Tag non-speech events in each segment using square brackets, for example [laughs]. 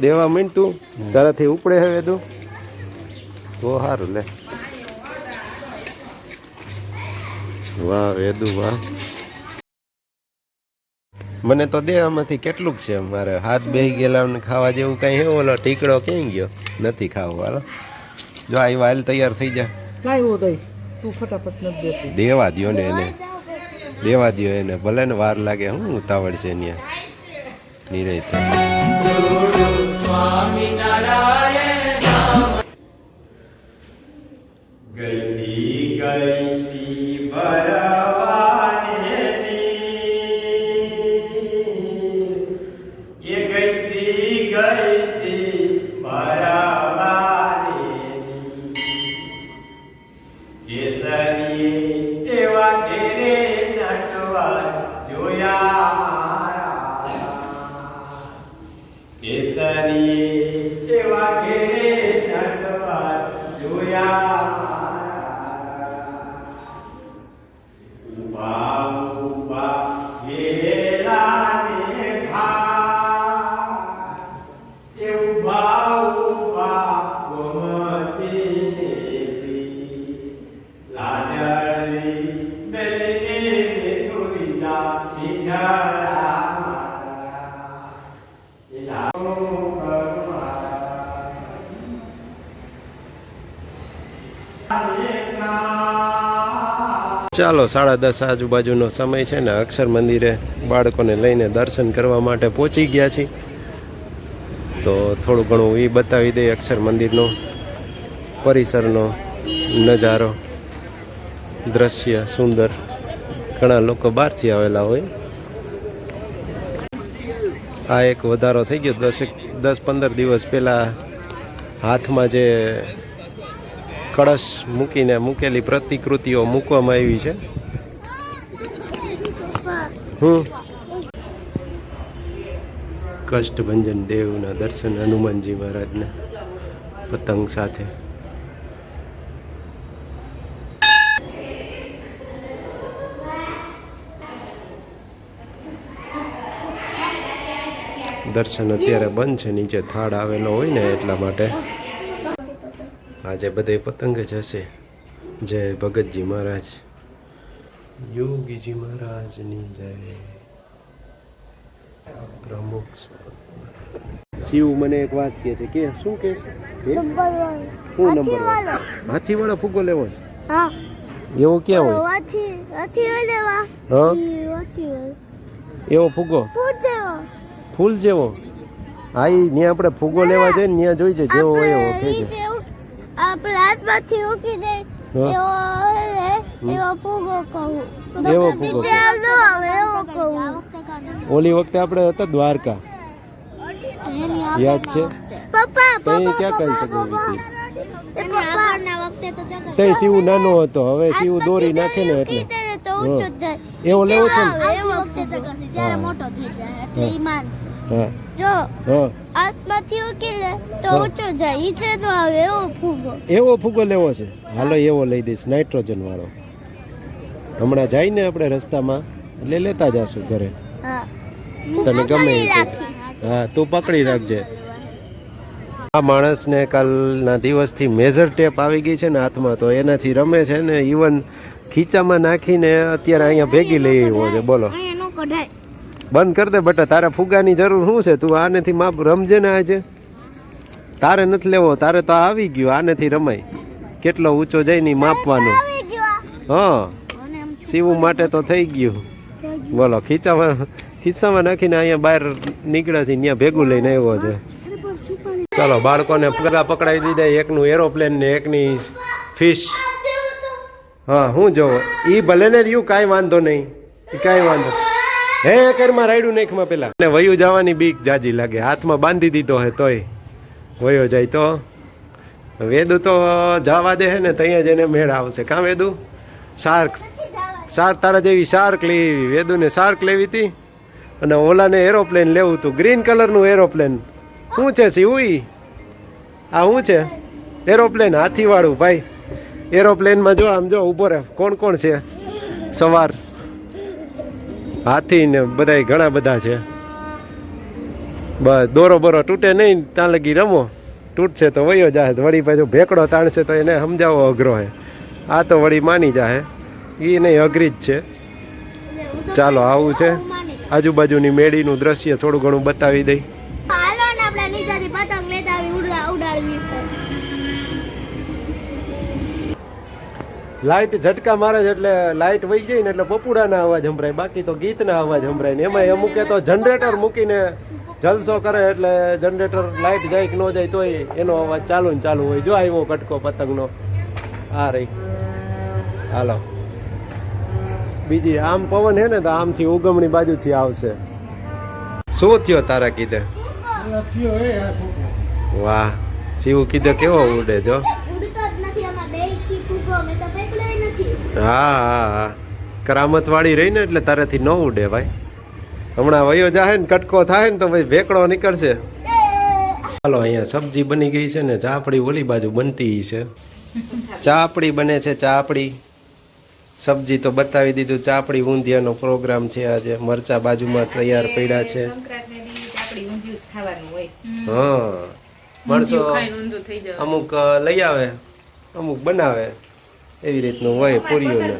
દેવા મીન તું. તારાથી ઉપડે હવે તું. બહુ સારું લે. વાહ વેદુ વાહ. મને તો દે આમાંથી કેટલુંક છે મારે. હાથ બેહી ગયેલા ને ખાવા જેવું કઈ હે ઓલો ટીકડો ક્યાંય ગયો? નથી ખાવો હાલો. જો આ વાલ તૈયાર થઈ જાય લાવ્યો દઈશ તું ફટાફટ નથી દેતો. દેવા દ્યો ને એને. દેવા દ્યો એને. ભલે ને વાર લાગે હું ઉતાવળ છે અહીંયા નિરય ગઈ ગઈ ભરવાને गए ચાલો સાડા દસ આજુબાજુનો સમય છે ને અક્ષર મંદિરે બાળકોને લઈને દર્શન કરવા માટે પહોંચી ગયા છીએ. તો થોડું ઘણું એ બતાવી દઈએ અક્ષર મંદિરનો પરિસરનો નજારો, દ્રશ્ય, સુંદર. ઘણા લોકો બહારથી આવેલા હોય. આ એક વધારો થઈ ગયો. દસેક, દસ પંદર દિવસ પહેલાં હાથમાં જે કળશ મૂકીને મૂકેલી પ્રતિકૃતિઓ મૂકવામાં આવી છે. હમ. કષ્ટભંજન દેવના દર્શન હનુમાનજી મહારાજના પતંગ સાથે. દર્શન અત્યારે બંધ છે, નીચે થાળ આવેલો હોય ને એટલા માટે. આજે બધે પતંગ જ હશે. જય ભગતજી મહારાજ. યોગીજી મહારાજની જય. પ્રમુખ શિવ મને એક વાત કહે છે. કે શું કે? શું નંબર હાથી વાળો ફૂગો લેવો હા. એવો ક્યાં હોય? વાથી વાથી લેવા. હા? વાથી એવો ફૂગો? ફૂલ જેવો. હા એ ત્યાં આપણે ફૂગો લેવા જઈએ ને ત્યાં જોઈ છે જેવો હોય એવો કે છે. હાથમાંથી ઉકી દે એવો એવો પૂગો કહું. એવો ફૂગો નીચે આવતો આવે એવો કહું. ઓલી વખતે આપણે હતા દ્વારકા. યાદ છે? પપ્પા પપ્પા ક્યાં આગળના વખતે તો શિવ નાનો હતો હવે શિવ દોરી નાખે ને એટલે. તો ઊંચો એવો લેવો છે ને? ત્યારે મોટો થઈ જાય એટલે ઈ માનશે. જો હા. હાથમાંથી ઉકી તો ઊંચો જાય. નીચે નો આવે એવો ફૂગો. એવો ફૂગો લેવો છે. હાલો એવો લઈ દઈશ નાઇટ્રોજન વાળો. હમણાં જાય ને આપણે રસ્તામાં એટલે લેતા જાશું ઘરે. તને ગમે એ હા તું પકડી રાખજે. આ માણસને કાલના દિવસથી મેજર ટેપ આવી ગઈ છે ને હાથમાં તો એનાથી રમે છે ને ઇવન ખીચામાં નાખીને અત્યારે અહીંયા ભેગી લઈ આવ્યો છે. બોલો. કઢાય. બંધ કર દે બટા તારે ફુગાની જરૂર શું છે? તું આનેથી માપ રમજે ને આજે. તારે નથી લેવો તારે તો આવી ગયું આનેથી રમાય. કેટલો ઊંચો જાય નહીં માપવાનો. આવી હા. સીવું માટે તો થઈ ગયું. બોલો ખીચામાં ખિસ્સામાં નાખીને અહીંયા બહાર નીકળ્યા છે ત્યાં ભેગું લઈને આવ્યો છે. ચાલો બાળકોને ફુગા પકડાવી દીધા એકનું એરોપ્લેન ને એકની ફિશ હા હું જોવો એ ભલે ને રહ્યું કાંઈ વાંધો નહીં. કાંઈ વાંધો હે કરમાં રાયડું નાખમાં પેલા. અને વયું જવાની બીક જાજી લાગે. હાથમાં બાંધી દીધો હે તોય. વયો જાય તો. વેદુ તો જવા દે હે ને ત્યાં જઈને મેળ આવશે. કાં વેદુ? શાર્ક. શાર્ક તારા જેવી શાર્ક લેવી. વેદુને શાર્ક લેવી હતી અને ઓલાને એરોપ્લેન લેવું હતું ગ્રીન કલરનું એરોપ્લેન. શું છે શિવુઈ આ શું છે? એરોપ્લેન હાથીવાળું, ભાઈ. એરોપ્લેનમાં જો, આમ જો, ઊભો રહે. કોણ કોણ છે? સવાર. હાથી ને બધાય ઘણા બધા છે. બસ દોરો બોરો તૂટે નહીં, ત્યાં લગી રમો. તૂટશે તો વયો જાહે વળી પાછો ભેકડો તાણશે તો એને સમજાવો અઘરો હે. આ તો વળી માની જાહે. એ નહીં અઘરી જ છે. ચાલો, આવું છે. આજુબાજુની મેળીનું દ્રશ્ય થોડું ઘણું બતાવી દઈ. લાઇટ ઝટકા મારે છે એટલે લાઇટ વહી જાય ને એટલે પપુડાના અવાજ સંભળાય બાકી તો ગીતના અવાજ સંભળાય ને એમાં અમુકે તો જનરેટર મૂકીને જલસો કરે એટલે જનરેટર લાઇટ જાય કે ન જાય તોય એનો અવાજ ચાલુ ને ચાલુ હોય. જો આવ્યો કટકો પતંગનો. આ રહી. હાલો. બીજી આમ પવન હે ને તો આમથી ઉગમણી બાજુથી આવશે. શું થયો તારા કીધે? વાહ શિવ કીધે કેવો ઉડે જ નથી આમાં બેથી ફૂગો મેં તો પકડ્યો નથી હા હા હા. કરામત વાળી રહી ને એટલે તારેથી ન ઉડે ભાઈ. હમણાં વયો જાહે ને કટકો થાય ને તો ભાઈ ભેકડો નીકળશે. ચાલો અહીંયા સબ્જી બની ગઈ છે ને ચાપડી ઓલી બાજુ બનતી છે. ચાપડી બને છે ચાપડી. સબ્જી તો બતાવી દીધું ચાપડી ઊંધિયાનો પ્રોગ્રામ છે આજે. મરચા બાજુમાં તૈયાર પડ્યા છે. હા. માણસો અમુક લઈ આવે અમુક બનાવે. એવી રીતનું હોય પૂરીઓને.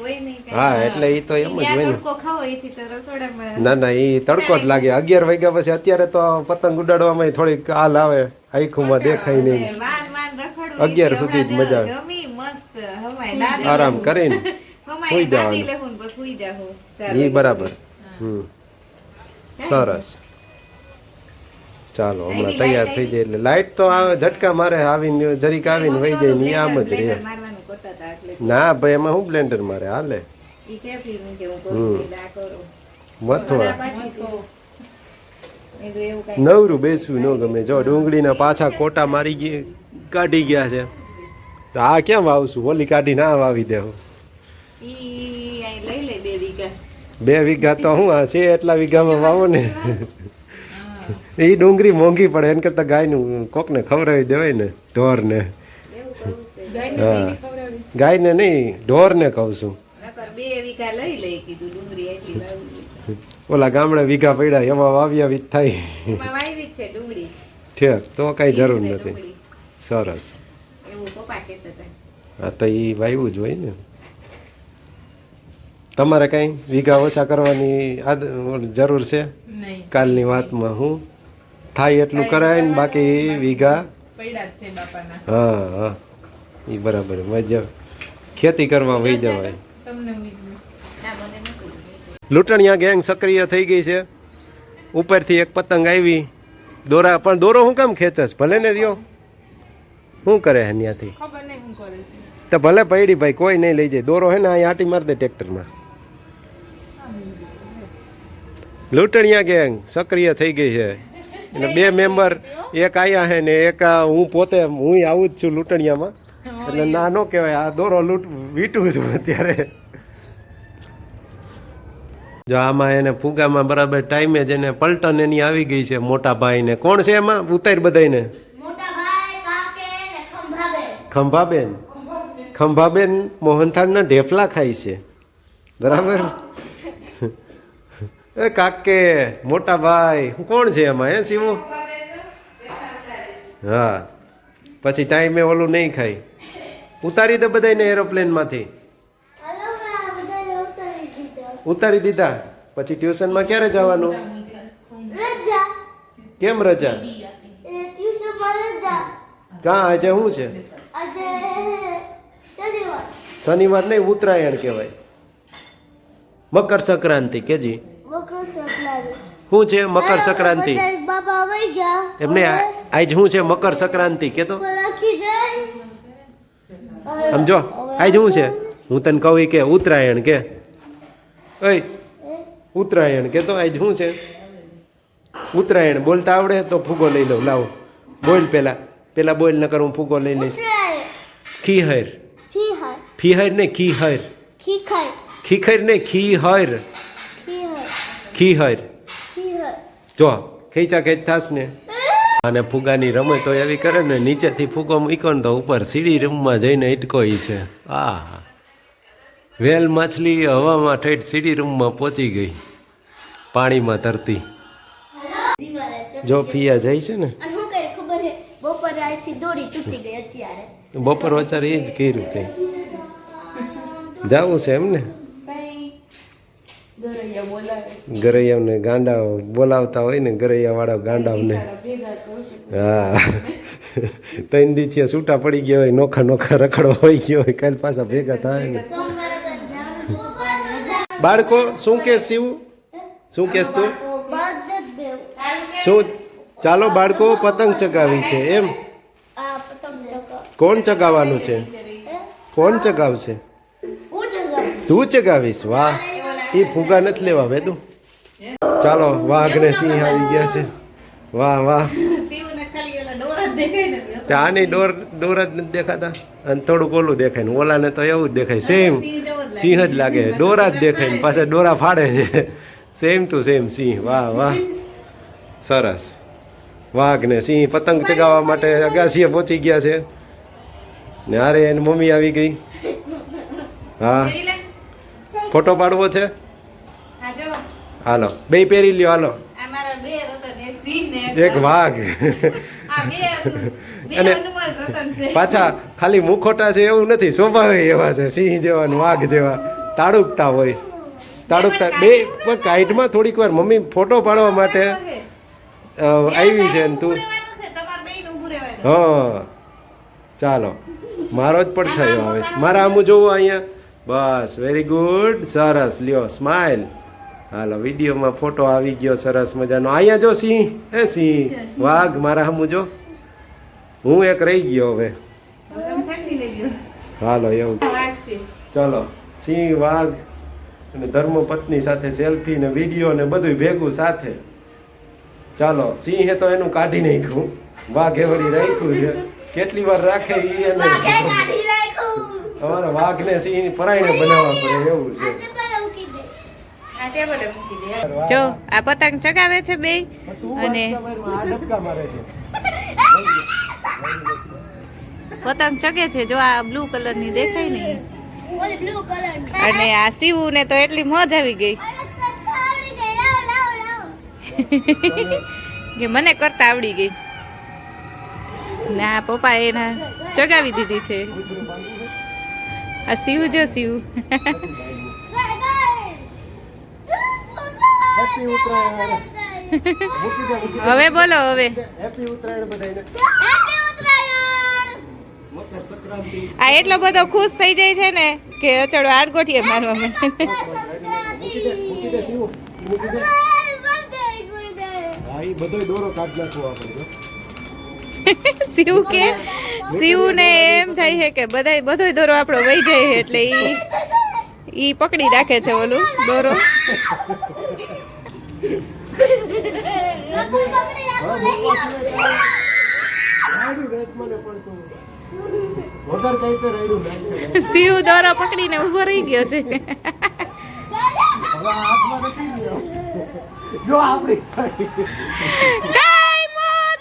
હોય હા એટલે એ તો એમ જ હોય ને. ના ના એ તડકો જ લાગે. અગિયાર વાગ્યા પછી અત્યારે તો પતંગ ઉડાડવામાં થોડીક હાલ આવે. આખુમાં દેખાય નહીં. અગિયાર સુધી જ મજા આવે. આરામ કરીને. [laughs] સુઈ જવાનું. એ બરાબર. હમ. સરસ. ચાલો હમણાં તૈયાર થઈ જાય. એટલે લાઈટ તો આવે ઝટકા મારે આવીને જરીક આવીને વહી જાય ને આમ જ રહે. એટલે ના ભાઈ એમાં હું બ્લેન્ડર મારે? હાલે. ઈ કે હું. કરું આ કરું. કાંઈ નવરું બેસવું ન ગમે. જો ડુંગળીના પાછા કોટા મારી ગયા કાઢી ગયા છે. તો આ કેમ વાવશું? ઓલી કાઢી ના વાવી દેવું બે વીઘા. તો હું આ છે એટલા વીઘામાં વાવો ને. એ ડુંગળી મોંઘી પડે એને કરતાં ગાયનું કોકને ખવડાવી દેવાય ને ઢોરને. હા. ગાયને નહીં ઢોરને કહું છું. નકર બે વીઘા લઈ લે કીધું ડુંગળી એટલી વાવી ઓલા ગામડે વીઘા પડ્યા એમાં વાવ્યા વીજ થાય. એમાં વાવી જ છે ડુંગળી. ઠેક તો કાંઈ જરૂર નથી. સરસ. એવું પપ્પા કહેતા હતા. હા તો એ વાવ્યું જ હોય ને. તમારે કઈ વીઘા ઓછા કરવાની જરૂર છે? કાલની વાતમાં હું? થાય એટલું કરાય ને બાકી વીઘા? પડ્યા જ છે બાપાના. હા હા. એ બરાબર મજા ખેતી કરવા વહી જવાય. લૂંટણિયા ગેંગ સક્રિય થઈ ગઈ છે. ઉપરથી એક પતંગ આવી. દોરા પણ દોરો હું કેમ ખેંચસ ભલે ને રહ્યો. શું કરે હે ત્યાંથી તો ભલે પૈડી ભાઈ કોઈ નહીં લઈ જાય. દોરો હે ને અહીં આટી માર દે ટ્રેક્ટરમાં. લૂંટણિયા ગેંગ સક્રિય થઈ ગઈ છે. એટલે બે મેમ્બર એક આયા હે ને એક હું પોતે હું આવું જ છું લૂંટણિયામાં. એટલે નાનો કહેવાય આ દોરો લૂંટ વીટું છું અત્યારે. જો આમાં એને ફુગામાં બરાબર ટાઈમે જ એને પલટન એની આવી ગઈ છે મોટા ભાઈને. કોણ છે એમાં? ઉતાર બધાને ખંભાબેન. ખંભાબેન. ખંભાબેન મોહનથાળના ઢેફલા ખાય છે. બરાબર? એ કાકે મોટા ભાઈ હું કોણ છે એમાં? હે શિવું? હા. પછી ટાઈમે ઓલું નહીં ખાય. ઉતારી દે બધાને એરોપ્લેનમાંથી ઉતારી દીધા. પછી ટ્યુશનમાં ક્યારે જવાનું? કેમ રજા? કા આજે શું છે? શનિવાર. નહીં ઉત્તરાયણ કહેવાય. મકર સંક્રાંતિ કેજી શું છે મકર સંક્રાંતિ? એમને આજ શું છે મકર સંક્રાંતિ? કે તો જો આજ શું છે? હું તને કહું કે ઉત્તરાયણ કે. ઓય ઉત્તરાયણ કે તો આજ શું છે? ઉત્તરાયણ બોલતા આવડે તો ફૂગો લઈ લઉં લાવો. બોલ પેલા પેલા બોલ ન હું ફૂગો લઈ લઈશ. ખીહર. ફીહર ને ખીહર. ખીખર. ને ખીહર. ખીહર. જો ખેંચા ખેંચ થાસ ને. અને ફુગાની રમતો એવી કરે ને નીચેથી ફુગો મૂક્યો ને તો ઉપર સીડી રૂમમાં જઈને ઇટકો ઈ છે. આ વેલ માછલી હવામાં ઠેઠ સીડી રૂમમાં પહોંચી ગઈ. પાણીમાં તરતી. જો. ફિયા જાય છે ને. બપોરે વચારે એ જ કર્યું તે. જવું છે એમ ને ગરૈયાને ગાંડા બોલાવતા હોય ને ગરૈયા વાળા ગાંડાઓને હા. ત્રણ દીથી છૂટા પડી ગયા હોય નોખા નોખા રખડો હોય ગયો હોય કાલ પાછા ભેગા થાય ને. બાળકો શું કે શિવ? શું કેસ તું. શું? ચાલો બાળકો પતંગ ચગાવી છે એમ? આ પતંગ ચગાવ. કોણ ચગાવવાનું છે? કોણ ચગાવશે? તું ચગાવીશ વાહ. એ ફુગા નથી લેવા વેદુ. ચાલો વાઘ ને સિંહ આવી ગયા છે. વાહ વાહ. આની ડોર ડોર જ નથી દેખાતા. અને થોડુંક ઓલું દેખાય ને, ઓલાને તો એવું જ દેખાય. સેમ સિંહ જ લાગે. ડોરા જ દેખાય ને, પાછા ડોરા ફાડે છે. સેમ ટુ સેમ સિંહ. વાહ વાહ. સરસ. વાઘ ને સિંહ પતંગ ચગાવવા માટે અગાસીએ પહોંચી ગયા છે. ને અરે એની મમ્મી આવી ગઈ. હા. ફોટો પાડવો છે? હાલો. બે પહેરી લ્યો હાલો. એક વાઘ. [laughs] અને પાછા ખાલી મુખોટા છે એવું નથી સ્વભાવે એવા છે સિંહ જેવા વાઘ જેવા. તાડુકતા હોય. તાડુકતા બે પણ કાઈટમાં થોડીક વાર મમ્મી ફોટો પાડવા માટે આવી છે ને તું. હા. ચાલો. મારો જ પડછાયો આવે છે. મારા આમું જોવું અહીંયા. બસ વેરી ગુડ સરસ. લ્યો સ્માઇલ હાલો વિડીયોમાં ફોટો આવી ગયો સરસ મજાનો. અહીંયા જો સિંહ એ સિંહ વાઘ મારા હમું જો. હું એક રહી ગયો હવે. હાલો એવું. ચલો સિંહ વાઘ અને ધર્મપત્ની સાથે સેલ્ફી ને વીડિયો ને બધું ભેગું સાથે. ચાલો સિંહે તો એનું કાઢી નાખ્યું. વાઘ એવડી રાખ્યું છે. કેટલી વાર રાખે ઈ એને? તમારા કાઢી વાઘ ને સિંહ પરાઈને બનાવવા પડે એવું છે. જો આ પતંગ ચગાવે છે બે અને આ ડબકા મારે છે પતંગ ચગે છે જો આ બ્લુ કલરની દેખાય ને ઈ. ઓલી blue colour ની. અને આ સીવું ને તો એટલી મોજ આવી ગઈ. કે મને કરતા આવડી ગઈ ને આ પપ્પા એના ચગાવી દીધી છે આ સીવું જો શિવ હેપી ઉત્તરાયણ હવે બોલો હવે. હેપી ઉત્તરાયણ બધાને હેપી ઉત્તરાયણ. મકર સંક્રાંતિ. આ એટલો બધો ખુશ થઈ જાય છે ને કે ચડો આડગોઠીએ મારવા માંડે મૂકી દે શિવ. કે શિવ ને એમ થાય છે કે બધા બધોય દોરો આપણો વહી જાય છે એટલે ઈ ઈ પકડી રાખે છે ઓલું દોરો. [laughs] [laughs] શિવ દ્વારા પકડીને ઊભો રહી ગયો છે. જો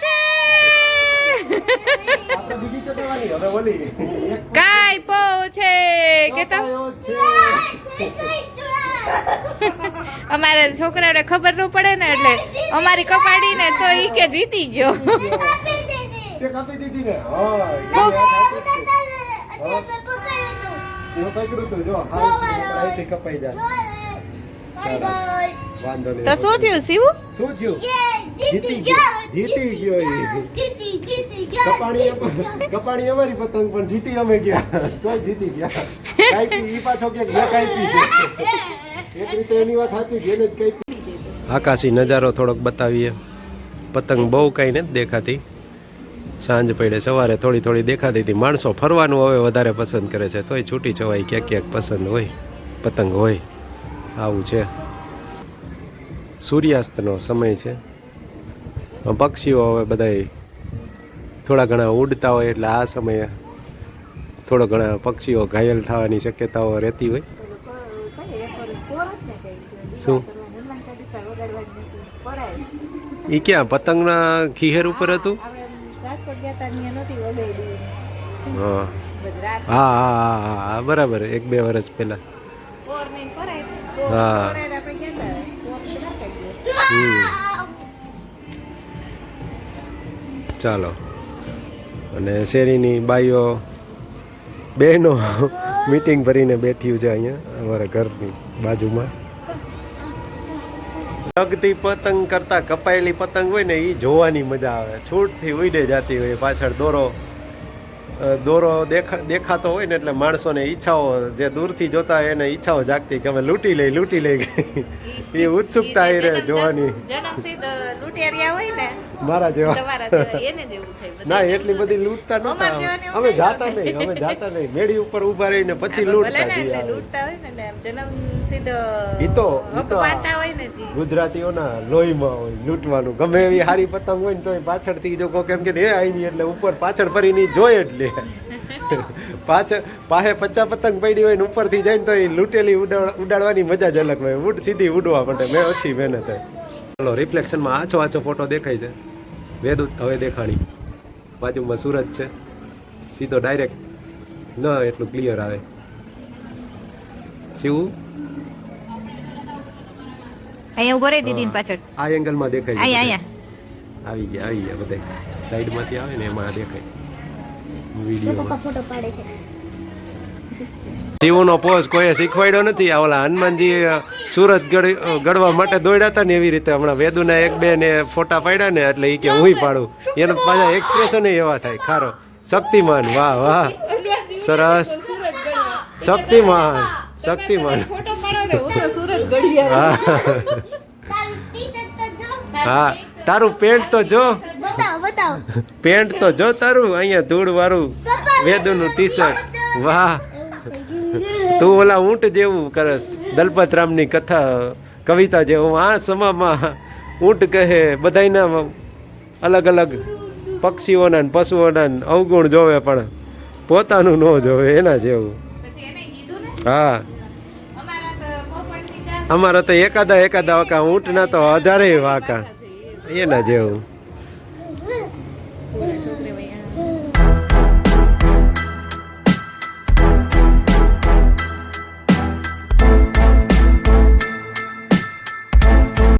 છે. આપણે એક કાયપો છે. કે તો અમારે છોકરાઓને ખબર ન પડે ને એટલે અમારી કપાડી ને તો ઈ કે જીતી ગયો. કપાઈ જાય. તો શું થયું શિવ? શું થયું? જીતી ગયો જીતી ગયો ગયો કપાણી કપાણી અમારી પતંગ પણ જીતી અમે ગયા. કોઈ જીતી ગયા. કાંઈ ઈ પાછો કે મેં કાંઈ છે. એક રીતે એની વાત સાચી એને જ કઈ આકાશી નજારો થોડોક બતાવીએ. પતંગ બહુ કાંઈ નથી દેખાતી. સાંજ પડે સવારે થોડી થોડી દેખાતી હતી. માણસો ફરવાનું હવે વધારે પસંદ કરે છે. તોય છૂટી છવાય ક્યાંક ક્યાંક પસંદ હોય પતંગ હોય. આવું છે. સૂર્યાસ્તનો સમય છે. પક્ષીઓ હવે બધાય થોડા ઘણા ઉડતા હોય એટલે આ સમયે થોડો ઘણા પક્ષીઓ ઘાયલ થવાની શક્યતાઓ રહેતી હોય. શું? એ ક્યાં, પતંગના ખીહેર ઉપર હતું? હા. હા હા હા બરાબર, એક બે વર્ષ પહેલા. હા. ચાલો. અને શેરીની બાઈઓ, બહેનો [laughs] મીટિંગ ભરીને બેઠ્યું છે અહીંયા, અમારા ઘરની બાજુમાં. લગતી પતંગ કરતા કપાયેલી પતંગ હોય ને એ જોવાની મજા આવે. છૂટથી ઉડે જતી હોય, પાછળ દોરો. દોરો દેખા દેખાતો હોય ને એટલે માણસોને ઈચ્છાઓ જે દૂરથી જોતા એને ઈચ્છાઓ જાગતી કે અમે લૂંટી લઈ લૂંટી લઈ એ ઉત્સુકતા એ રહે જોવાની. જન્મસિદ્ધ લૂંટિયારિયા હોય ને મારા જેવા. ના એટલી બધી લૂંટતા નતા અમે જાતા નહીં અમે જાતા નહીં. મેળી ઉપર ઊભા રહીને પછી લૂંટતા એટલે. લૂંટતા હોય ને જન્મ સીધો ઈ તો તો ગુજરાતીઓના લોહીમાં હોય લૂંટવાનું. ગમે એવી હારી પતંગ હોય ને તોય પાછળથી જો કો કેમ કે એ આવી એટલે ઉપર પાછળ ફરીને ઈ જોઈ જ પાછળ પાહે પચા પતંગ પડી હોય ને ઉપરથી જાય ને તો એ લૂંટેલી ઉડાડવાની મજા જ અલગ હોય. ઉડ સીધી ઉડવા માટે મેં ઓછી મહેનત હોય ચલો રિફ્લેક્શનમાં આછો આછો ફોટો દેખાય છે. વેદુત હવે દેખાણી. બાજુમાં સુરત છે. સીધો ડાયરેક્ટ ન એટલું ક્લિયર આવે. શિવ? અહીંયા ઊભો રહી દીદી પાછળ. આ એંગલમાં દેખાય અહીંયા અહીંયા. આવી ગયા આવી ગયા બધા. સાઈડમાંથી આવે ને એમાં દેખાય. વીડિયો ફોટો પાડે છે. શિવનો પોઝ કોઈએ શીખવાડ્યો નથી. આ ઓલા હનુમાનજી સુરત ગળી- ગળવા માટે દોડ્યા હતા ને એવી રીતે હમણાં વેદુના એક બે ને ફોટા પાડ્યા ને એટલે એ કે હું પાડું. એનો પાછા એક્સપ્રેશન એવા થાય. ખારો. શક્તિમાન. વાહ વાહ. સરસ. શક્તિમાન. શક્તિમાન. હું. તારું પેન્ટ તો જો. પેન્ટ તો જો તારું. અહીંયા ધૂળ વાળું વેદુનું ટી શર્ટ વાહ. તું ઓલા ઊંટ જેવું કરસ. દલપત રામની કથા કવિતા જેવું. આ સમામાં ઊંટ કહે બધાયના અલગ અલગ પક્ષીઓના પશુઓના અવગુણ જોવે પણ પોતાનું ન જોવે એના જેવું. હા. અમારા તો એકાદા એકાદા વાકા ઊંટના તો હજારે વાંકા. એના જેવું.